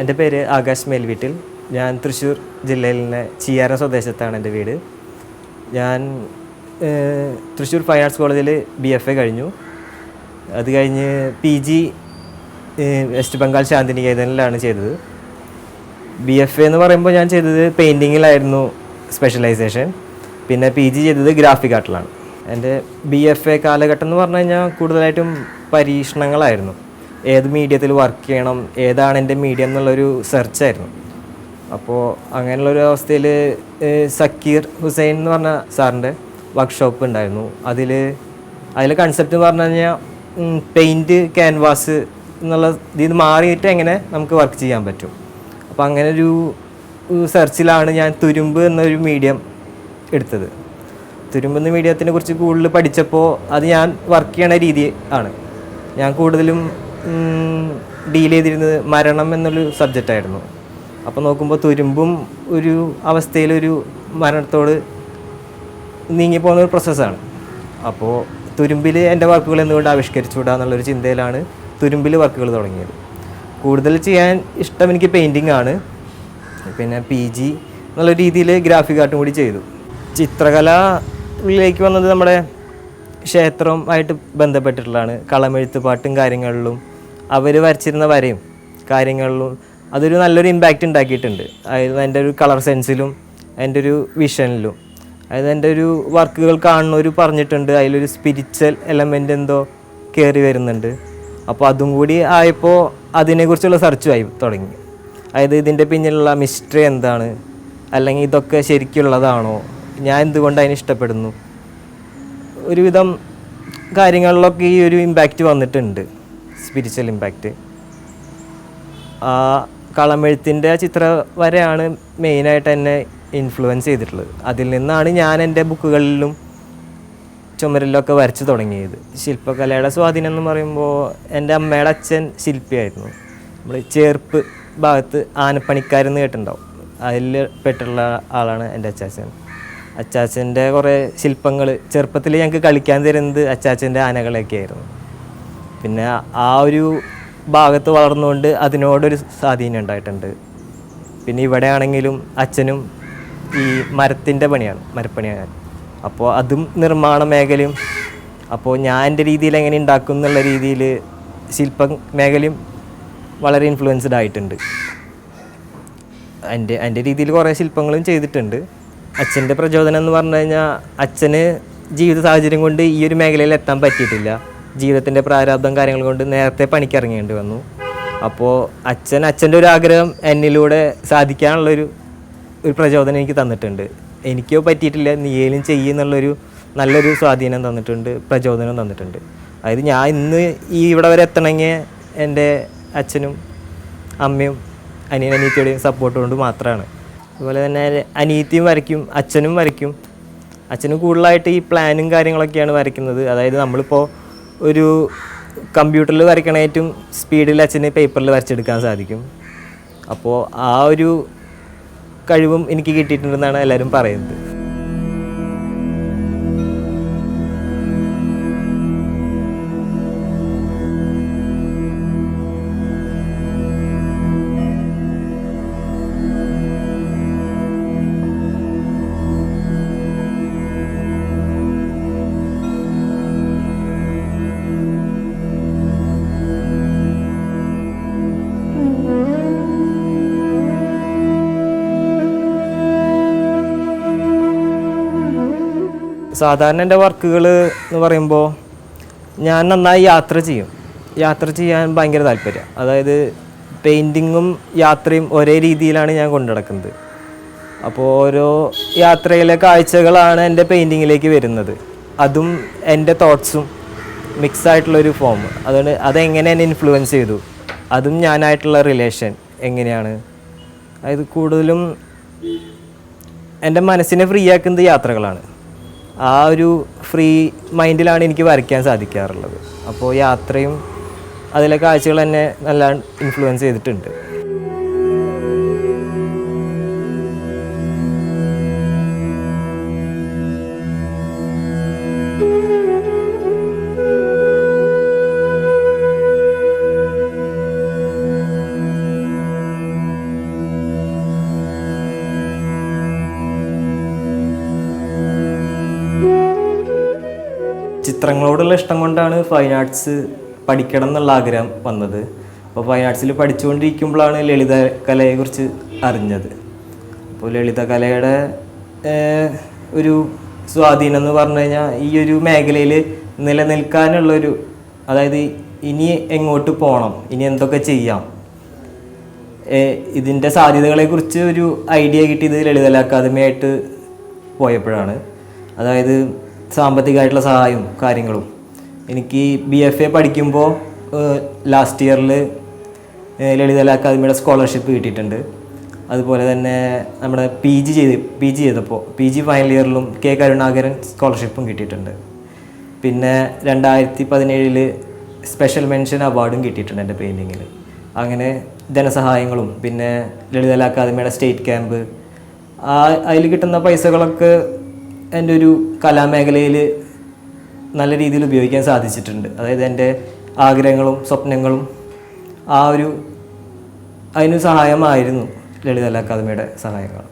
എന്റെ പേര് ആകാശ് മേൽവീട്ടിൽ. ഞാൻ തൃശ്ശൂർ ജില്ലയിലെ ചിയാര സ്വദേശത്താണ് എന്റെ വീട്. ഞാൻ തൃശ്ശൂർ ഫൈൻ ആർട്സ് കോളേജിൽ ബി എഫ് എ കഴിഞ്ഞു. അത് കഴിഞ്ഞ് പി ജി വെസ്റ്റ് ബംഗാൾ ശാന്തിനികേതനിലാണ് ചെയ്തത്. ബി എഫ് എ എന്ന് പറയുമ്പോൾ ഞാൻ ചെയ്തത് പെയിന്റിങ്ങിലായിരുന്നു സ്പെഷ്യലൈസേഷൻ. പിന്നെ പി ജി ചെയ്തത് ഗ്രാഫിക് ആർട്ടിലാണ്. എന്റെ ബി എഫ് എ കാലഘട്ടം എന്ന് പറഞ്ഞു കഴിഞ്ഞാൽ കൂടുതലായിട്ടും പരീക്ഷണങ്ങളായിരുന്നു. ഏത് മീഡിയത്തിൽ വർക്ക് ചെയ്യണം ഏതാണ് എന്റെ മീഡിയം എന്നുള്ളൊരു സെർച്ചായിരുന്നു അപ്പോൾ അങ്ങനെയുള്ളൊരു അവസ്ഥയിൽ സക്കീർ ഹുസൈൻ എന്ന് പറഞ്ഞ സാറിന്റെ വർക്ക്ഷോപ്പ് ഉണ്ടായിരുന്നു. അതിൽ അതിലെ കൺസെപ്റ്റ് എന്ന് പറഞ്ഞു കഴിഞ്ഞാൽ പെയിന്റ് ക്യാൻവാസ് എന്നുള്ള ഇതിൽ മാറിയിട്ട് എങ്ങനെ നമുക്ക് വർക്ക് ചെയ്യാൻ പറ്റും. അപ്പോൾ അങ്ങനെ ഒരു സെർച്ചിലാണ് ഞാൻ തുരുമ്പ് എന്നൊരു മീഡിയം എടുത്തത്. തുരുമ്പ് എന്ന മീഡിയത്തിനെ കുറിച്ച് കൂടുതൽ പഠിച്ചപ്പോൾ അത് ഞാൻ വർക്ക് ചെയ്യണ രീതി ആണ്. ഞാൻ കൂടുതലും ഡീൽ ചെയ്തിരുന്നത് മരണം എന്നൊരു സബ്ജക്റ്റായിരുന്നു അപ്പോൾ നോക്കുമ്പോൾ തുരുമ്പും ഒരു അവസ്ഥയിലൊരു മരണത്തോട് നീങ്ങിപ്പോകുന്ന ഒരു പ്രോസസ്സാണ് അപ്പോൾ തുരുമ്പിൽ എന്റെ വർക്കുകൾ എന്തുകൊണ്ട് ആവിഷ്കരിച്ചുകൂടാ എന്നുള്ളൊരു ചിന്തയിലാണ് തുരുമ്പിൽ വർക്കുകൾ തുടങ്ങിയത്. കൂടുതൽ ചെയ്യാൻ ഇഷ്ടം എനിക്ക് പെയിന്റിംഗ് ആണ്. പിന്നെ പി ജി എന്നുള്ള രീതിയിൽ ഗ്രാഫിക് ആർട്ടും കൂടി ചെയ്തു. ചിത്രകലയിലേക്ക് വന്നത് നമ്മുടെ ക്ഷേത്രവുമായിട്ട് ബന്ധപ്പെട്ടിട്ടുള്ളതാണ്. കളമെഴുത്ത് പാട്ടും കാര്യങ്ങളിലും അവർ വരച്ചിരുന്ന വരയും കാര്യങ്ങളിലും അതൊരു നല്ലൊരു ഇമ്പാക്റ്റ് ഉണ്ടാക്കിയിട്ടുണ്ട്. അതായത് എന്റെ ഒരു കളർ സെൻസിലും എന്റെ ഒരു വിഷനിലും അതായത് എന്റെ ഒരു വർക്കുകൾ കാണുന്നവർ പറഞ്ഞിട്ടുണ്ട് അതിലൊരു സ്പിരിച്വൽ എലമെന്റ് എന്തോ കയറി വരുന്നുണ്ട്. അപ്പോൾ അതും കൂടി ആയപ്പോൾ അതിനെക്കുറിച്ചുള്ള സെർച്ചും ആയി തുടങ്ങി. അതായത് ഇതിന്റെ പിന്നിലുള്ള മിസ്റ്ററി എന്താണ്? അല്ലെങ്കിൽ ഇതൊക്കെ ശരിക്കുള്ളതാണോ? ഞാൻ എന്തുകൊണ്ട് അതിനെ ഇഷ്ടപ്പെടുന്നു? ഒരുവിധം കാര്യങ്ങളിലൊക്കെ ഈ ഒരു ഇമ്പാക്റ്റ് വന്നിട്ടുണ്ട്. സ്പിരിച്വൽ ഇമ്പാക്റ്റ് ആ കളമെഴുത്തിന്റെ ചിത്ര വരെയാണ് മെയിനായിട്ട് എന്നെ ഇൻഫ്ലുവൻസ് ചെയ്തിട്ടുള്ളത്. അതിൽ നിന്നാണ് ഞാൻ എന്റെ ബുക്കുകളിലും ചുമരിലൊക്കെ വരച്ച് തുടങ്ങിയത്. ശില്പകലയുടെ സ്വാധീനം എന്ന് പറയുമ്പോൾ എന്റെ അമ്മയുടെ അച്ഛൻ ശില്പിയായിരുന്നു. നമ്മൾ ചേർപ്പ് ഭാഗത്ത് ആനപ്പണിക്കാരെന്ന് കേട്ടിട്ടുണ്ടാവും. അതിൽ പെട്ടുള്ള ആളാണ് എന്റെ അച്ചാച്ചൻ. അച്ചാച്ചന്റെ കുറേ ശില്പങ്ങൾ ചെറുപ്പത്തിൽ ഞങ്ങൾക്ക് കളിക്കാൻ തരുന്നത് അച്ചാച്ചന്റെ ആനകളൊക്കെ ആയിരുന്നു പിന്നെ ആ ഒരു ഭാഗത്ത് വളർന്നുകൊണ്ട് അതിനോടൊരു സ്വാധീനം ഉണ്ടായിട്ടുണ്ട്. പിന്നെ ഇവിടെ ആണെങ്കിലും അച്ഛനും ഈ മരത്തിന്റെ പണിയാണ് മരപ്പണിയാണ്. അപ്പോൾ അതും നിർമ്മാണ മേഖലയും അപ്പോൾ ഞാൻ എന്റെ രീതിയിൽ എങ്ങനെ ഉണ്ടാക്കും എന്നുള്ള രീതിയിൽ ശില്പ മേഖലയും വളരെ ഇൻഫ്ലുവൻസ്ഡ് ആയിട്ടുണ്ട്. എന്റെ എന്റെ രീതിയിൽ കുറേ ശില്പങ്ങളും ചെയ്തിട്ടുണ്ട്. അച്ഛന്റെ പ്രചോദനം എന്ന് പറഞ്ഞു കഴിഞ്ഞാൽ അച്ഛന് ജീവിത സാഹചര്യം കൊണ്ട് ഈ ഒരു മേഖലയിൽ എത്താൻ പറ്റിയിട്ടില്ല. ജീവിതത്തിന്റെ പ്രാരാബ്ദം കാര്യങ്ങൾ കൊണ്ട് നേരത്തെ പണിക്കിറങ്ങേണ്ടി വന്നു. അപ്പോൾ അച്ഛൻ അച്ഛന്റെ ഒരു ആഗ്രഹം എന്നിലൂടെ സാധിക്കാനുള്ളൊരു ഒരു പ്രചോദനം എനിക്ക് തന്നിട്ടുണ്ട്. എനിക്കോ പറ്റിയിട്ടില്ല. നീയേലും ചെയ്യുന്നുള്ളൊരു നല്ലൊരു സ്വാധീനം തന്നിട്ടുണ്ട് പ്രചോദനം തന്നിട്ടുണ്ട്. അതായത് ഞാൻ ഇന്ന് ഈ ഇവിടെ വരെ എത്തണമെങ്കിൽ എന്റെ അച്ഛനും അമ്മയും അനിയൻ അനിയത്തിയുടെയും സപ്പോർട്ട് കൊണ്ട് മാത്രമാണ്. അതുപോലെ തന്നെ അനിയത്തിയും വരയ്ക്കും അച്ഛനും വരയ്ക്കും. അച്ഛനും കൂടുതലായിട്ട് ഈ പ്ലാനും കാര്യങ്ങളൊക്കെയാണ് വരയ്ക്കുന്നത്. അതായത് നമ്മളിപ്പോൾ ഒരു കമ്പ്യൂട്ടറിൽ വരയ്ക്കണ ഏറ്റവും സ്പീഡിൽ അച്ഛന് പേപ്പറിൽ വരച്ചെടുക്കാൻ സാധിക്കും. അപ്പോൾ ആ ഒരു കഴിവും എനിക്ക് കിട്ടിയിട്ടുണ്ടെന്നാണ് എല്ലാവരും പറയുന്നത്. സാധാരണ എന്റെ വർക്കുകൾ എന്ന് പറയുമ്പോൾ ഞാൻ നന്നായി യാത്ര ചെയ്യും. യാത്ര ചെയ്യാൻ ഭയങ്കര താല്പര്യം. അതായത് പെയിന്റിങ്ങും യാത്രയും ഒരേ രീതിയിലാണ് ഞാൻ കൊണ്ടു നടക്കുന്നത്. അപ്പോൾ ഓരോ യാത്രയിലെ കാഴ്ചകളാണ് എന്റെ പെയിന്റിങ്ങിലേക്ക് വരുന്നത്. അതും എന്റെ തോട്ട്സും മിക്സ് ആയിട്ടുള്ളൊരു ഫോം അതുകൊണ്ട് അതെങ്ങനെ എന്നെ ഇൻഫ്ലുവൻസ് ചെയ്തു? അതും ഞാനായിട്ടുള്ള റിലേഷൻ എങ്ങനെയാണ്? അതായത് കൂടുതലും എന്റെ മനസ്സിനെ ഫ്രീ ആക്കുന്നത് യാത്രകളാണ്. ആ ഒരു ഫ്രീ മൈൻഡിലാണ് എനിക്ക് വരയ്ക്കാൻ സാധിക്കാറുള്ളത്. അപ്പോൾ യാത്രയും അതിലെ കാഴ്ചകൾ എന്നെ നല്ല ഇൻഫ്ലുവൻസ് ചെയ്തിട്ടുണ്ട്. ചിത്രങ്ങളോടുള്ള ഇഷ്ടം കൊണ്ടാണ് ഫൈൻ ആർട്സ് പഠിക്കണം എന്നുള്ള ആഗ്രഹം വന്നത്. അപ്പോൾ ഫൈൻ ആർട്സിൽ പഠിച്ചുകൊണ്ടിരിക്കുമ്പോഴാണ് ലളിത കലയെക്കുറിച്ച് അറിഞ്ഞത്. അപ്പോൾ ലളിത കലയുടെ ഒരു സ്വാധീനം എന്ന് പറഞ്ഞു കഴിഞ്ഞാൽ ഈ ഒരു മേഖലയിൽ നിലനിൽക്കാനുള്ളൊരു അതായത് ഇനി എങ്ങോട്ട് പോകണം ഇനി എന്തൊക്കെ ചെയ്യാം. ഇതിന്റെ സാധ്യതകളെക്കുറിച്ച് ഒരു ഐഡിയ കിട്ടിയത് ലളിതല അക്കാദമിയായിട്ട് പോയപ്പോഴാണ്. അതായത് സാമ്പത്തികമായിട്ടുള്ള സഹായവും കാര്യങ്ങളും. എനിക്ക് ബി എഫ് എ പഠിക്കുമ്പോൾ ലാസ്റ്റ് ഇയറിൽ ലളിതല അക്കാദമിയുടെ സ്കോളർഷിപ്പ് കിട്ടിയിട്ടുണ്ട്. അതുപോലെ തന്നെ നമ്മുടെ പി ജി ചെയ്ത് പി ജി ചെയ്തപ്പോൾ പി ജി ഫൈനൽ ഇയറിലും കെ കരുണാകരൻ സ്കോളർഷിപ്പും കിട്ടിയിട്ടുണ്ട്. പിന്നെ രണ്ടായിരത്തി പതിനേഴിൽ സ്പെഷ്യൽ മെൻഷൻ അവാർഡും കിട്ടിയിട്ടുണ്ട് എന്റെ പെയിന്റിങ്ങിൽ അങ്ങനെ ധനസഹായങ്ങളും പിന്നെ ലളിതല അക്കാദമിയുടെ സ്റ്റേറ്റ് ക്യാമ്പ് ആ അതിൽ കിട്ടുന്ന പൈസകളൊക്കെ എന്റെ ഒരു കലാമേഖലയിൽ നല്ല രീതിയിൽ ഉപയോഗിക്കാൻ സാധിച്ചിട്ടുണ്ട്. അതായത് എന്റെ ആഗ്രഹങ്ങളും സ്വപ്നങ്ങളും ആ ഒരു അതിന് സഹായമായിരുന്നു ലളിതകല അക്കാദമിയുടെ സഹായങ്ങൾ